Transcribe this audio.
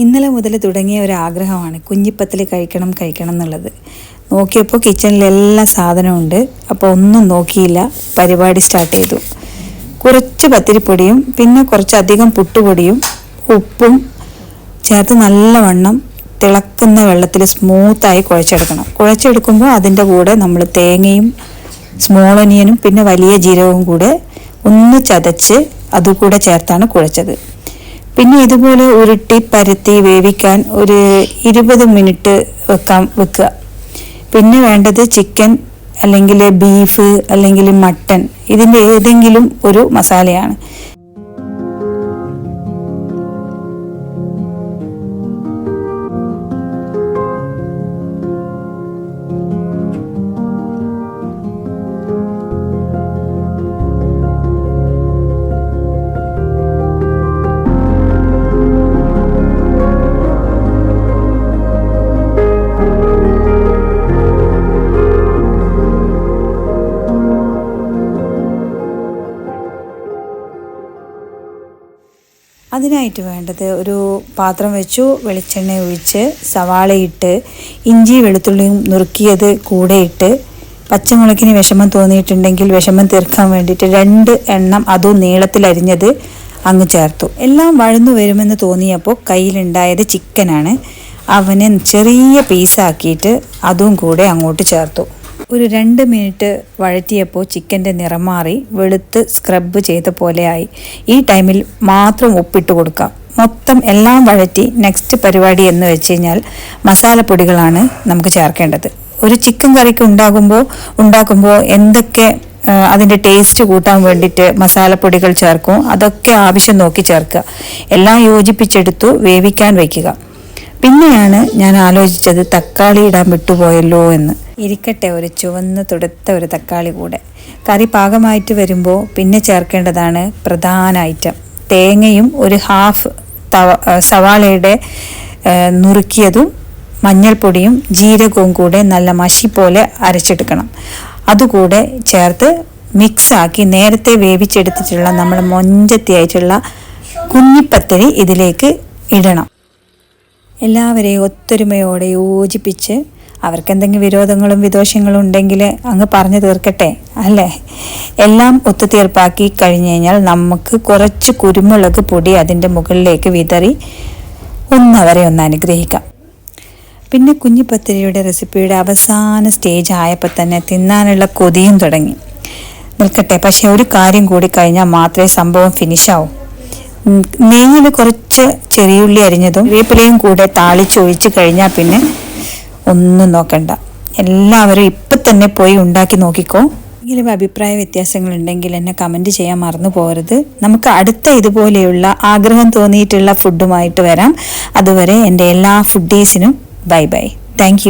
ഇന്നലെ മുതൽ തുടങ്ങിയ ഒരു ആഗ്രഹമാണ് കുഞ്ഞിപ്പത്തിൽ കഴിക്കണം കഴിക്കണം എന്നുള്ളത്. നോക്കിയപ്പോൾ കിച്ചണിൽ എല്ലാ സാധനവും ഉണ്ട്. അപ്പോൾ ഒന്നും നോക്കിയില്ല. പരിപാടി സ്റ്റാർട്ട് ചെയ്തു. കുറച്ച് പത്തിരിപ്പൊടിയും പിന്നെ കുറച്ചധികം പുട്ടുപൊടിയും ഉപ്പും ചേർത്ത് നല്ലവണ്ണം തിളക്കുന്ന വെള്ളത്തിൽ സ്മൂത്തായി കുഴച്ചെടുക്കണം. കുഴച്ചെടുക്കുമ്പോൾ അതിന്റെ കൂടെ നമ്മൾ തേങ്ങയും സ്മോൾ ഒനിയനും പിന്നെ വലിയ ജീരകവും കൂടെ ഒന്ന് ചതച്ച് അതുകൂടെ ചേർത്താണ് കുഴച്ചത്. പിന്നെ ഇതുപോലെ ഉരുട്ടി പരത്തി വേവിക്കാൻ ഒരു ഇരുപത് മിനിറ്റ് വെക്കാൻ വെക്കുക. പിന്നെ വേണ്ടത് ചിക്കൻ അല്ലെങ്കിൽ ബീഫ് അല്ലെങ്കിൽ മട്ടൺ ഇതിന്റെ ഏതെങ്കിലും ഒരു മസാലയാണ്. അതിനായിട്ട് വേണ്ടത് ഒരു പാത്രം വെച്ചു വെളിച്ചെണ്ണ ഒഴിച്ച് സവാളയിട്ട് ഇഞ്ചി വെളുത്തുള്ളിയും നുറുക്കിയത് കൂടെ ഇട്ട് പച്ചമുളകിന് വിഷമം തോന്നിയിട്ടുണ്ടെങ്കിൽ വിഷമം തീർക്കാൻ വേണ്ടിയിട്ട് രണ്ട് എണ്ണം അതും നീളത്തിലരിഞ്ഞത് അങ്ങ് ചേർത്തു. എല്ലാം വഴന്നു വരുമെന്ന് തോന്നിയപ്പോൾ കയ്യിലുണ്ടായത് ചിക്കനാണ് അവനെ ചെറിയ പീസാക്കിയിട്ട് അതും കൂടെ അങ്ങോട്ട് ചേർത്തു. ഒരു രണ്ട് മിനിറ്റ് വഴറ്റിയപ്പോൾ ചിക്കന്റെ നിറം മാറി വെളുത്ത് സ്ക്രബ് ചെയ്ത പോലെയായി ഈ ടൈമിൽ മാത്രം ഉപ്പിട്ട് കൊടുക്കാം. മൊത്തം എല്ലാം വഴറ്റി നെക്സ്റ്റ് പരിപാടി എന്ന് വെച്ച് കഴിഞ്ഞാൽ മസാലപ്പൊടികളാണ് നമുക്ക് ചേർക്കേണ്ടത്. ഒരു ചിക്കൻ കറിക്ക് ഉണ്ടാകുമ്പോൾ ഉണ്ടാക്കുമ്പോൾ എന്തൊക്കെ അതിന്റെ ടേസ്റ്റ് കൂട്ടാൻ വേണ്ടിയിട്ട് മസാലപ്പൊടികൾ ചേർക്കും അതൊക്കെ ആവശ്യം നോക്കി ചേർക്കുക. എല്ലാം യോജിപ്പിച്ചെടുത്തു വേവിക്കാൻ വയ്ക്കുക പിന്നെയാണ് ഞാൻ ആലോചിച്ചത് തക്കാളി ഇടാൻ വിട്ടുപോയല്ലോ എന്ന്. ഇരിക്കട്ടെ ഒരു ചുവന്ന് തുടുത്ത ഒരു തക്കാളി കൂടെ. കറി പാകമായിട്ട് വരുമ്പോൾ പിന്നെ ചേർക്കേണ്ടതാണ് പ്രധാന ഐറ്റം തേങ്ങയും ഒരു ഹാഫ് തവ സവാളയുടെ നുറുക്കിയതും മഞ്ഞൾപ്പൊടിയും ജീരകവും കൂടെ നല്ല മഷി പോലെ അരച്ചെടുക്കണം. അതുകൂടെ ചേർത്ത് മിക്സാക്കി നേരത്തെ വേവിച്ചെടുത്തിട്ടുള്ള നമ്മുടെ മൊഞ്ചത്തിയായിട്ടുള്ള കുഞ്ഞിപ്പത്തിരി ഇതിലേക്ക് ഇടണം. എല്ലാവരെയും ഒത്തൊരുമയോടെ യോജിപ്പിച്ച് അവർക്ക് എന്തെങ്കിലും വിരോധങ്ങളും വിദോഷങ്ങളും ഉണ്ടെങ്കിൽ അങ്ങ് പറഞ്ഞു തീർക്കട്ടെ അല്ലേ? എല്ലാം ഒത്തുതീർപ്പാക്കി കഴിഞ്ഞു കഴിഞ്ഞാൽ നമുക്ക് കുറച്ച് കുരുമുളക് പൊടി അതിന്റെ മുകളിലേക്ക് വിതറി ഒന്നവരെ ഒന്ന് അനുഗ്രഹിക്കാം. പിന്നെ കുഞ്ഞിപ്പത്തിരിയുടെ റെസിപ്പിയുടെ അവസാന സ്റ്റേജ് ആയപ്പോൾ തന്നെ തിന്നാനുള്ള കൊതിയും തുടങ്ങി. നിൽക്കട്ടെ പക്ഷേ ഒരു കാര്യം കൂടി കഴിഞ്ഞാൽ മാത്രമേ സംഭവം ഫിനിഷാവൂ നെയ്യിൽ കുറച്ച് ചെറിയുള്ളി അരിഞ്ഞതും വേപ്പിലയും കൂടെ താളിച്ചൊഴിച്ച് കഴിഞ്ഞാൽ പിന്നെ ഒന്നും നോക്കണ്ട. എല്ലാവരും ഇപ്പം തന്നെ പോയി ഉണ്ടാക്കി നോക്കിക്കോ. എന്തെങ്കിലും അഭിപ്രായ വ്യത്യാസങ്ങൾ ഉണ്ടെങ്കിൽ എന്നെ കമന്റ് ചെയ്യാൻ മറന്നു പോകരുത്. നമുക്ക് അടുത്ത ഇതുപോലെയുള്ള ആഗ്രഹം തോന്നിയിട്ടുള്ള ഫുഡുമായിട്ട് വരാം. അതുവരെ എന്റെ എല്ലാ ഫുഡീസിനും ബൈ ബൈ താങ്ക്